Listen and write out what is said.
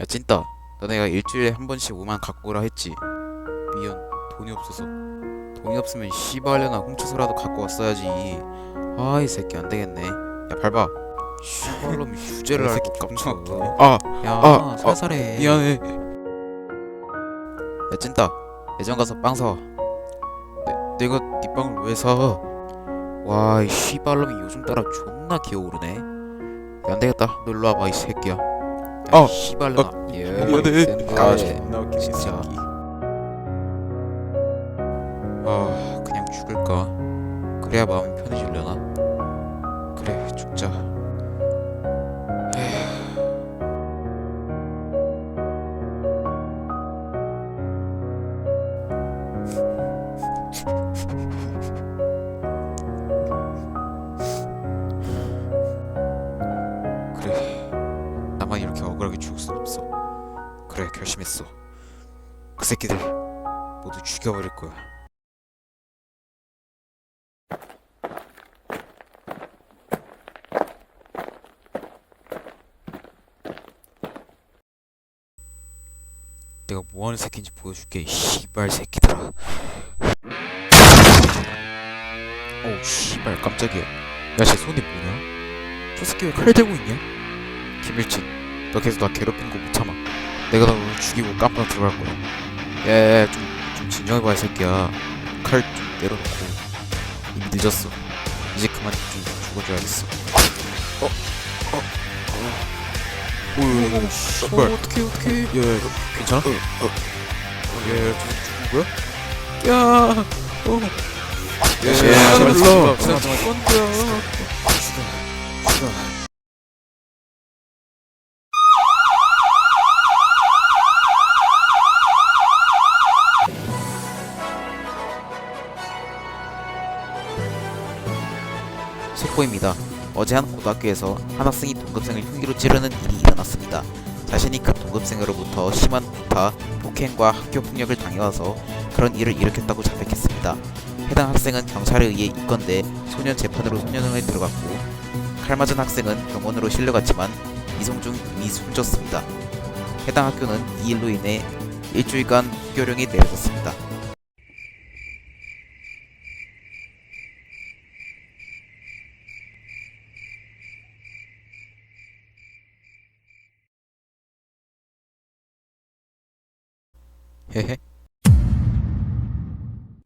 야 찐따. 너네가 일주일에 한 번씩 5만 갖고 오라 했지. 미안. 돈이 없어서. 돈이 없으면 씨발려나 훔쳐서라도 갖고 왔어야지. 아 이 새끼 안 되겠네. 야 밟아. 씨발놈이 휴재를 새끼 깜짝 깜짝 놀래. 아 야, 아, 살살해. 미안해. 야 찐따. 매점 가서 빵 사와. 내, 내가 네 빵을 왜 사? 와이 씨발놈이 요즘 따라 존나 기어오르네. 야, 안 되겠다. 너 일로 와봐 이 새끼야 야, 아, 씨발놈아 예, 미안해. 센 아, 거야. 존나 웃기네, 진짜. 새끼. 아 그냥 죽을까 그래야 마음이 편해 그래 결심했어. 그 새끼들 모두 죽여버릴 거야. 내가 뭐하는 새끼인지 보여줄게 이 씨발 새끼들아. 어우 씨발 깜짝이야. 야쟤 손에 뭐냐? 저 새끼 왜 칼 들고 있냐? 김일진 너 계속 나 괴롭히는 거못 참아 내가 너 죽이고 깜빡 들어갈 거야 야야야 좀, 좀 진정해봐 이 새끼야 칼 좀 내려놓고 이미 늦었어 이제 그만 좀 죽어줘야겠어 어? 어? 어? 오오오 씨발 어떡해 어떡해 야 괜찮아? 어, 어. 야, 야, 저 죽은 거야? 야, 어. 야, 야, 야, 제발, 불러. 속보입니다. 어제 한 고등학교에서 한 학생이 동급생을 흉기로 찌르는 일이 일어났습니다. 자신이 그 동급생으로부터 심한 구타, 폭행과 학교 폭력을 당해와서 그런 일을 일으켰다고 자백했습니다. 해당 학생은 경찰에 의해 입건돼 소년 재판으로 소년원에 들어갔고 칼 맞은 학생은 병원으로 실려갔지만 이송 중 이미 숨졌습니다. 해당 학교는 이 일로 인해 일주일간 학교령이 내려졌습니다. Hehe.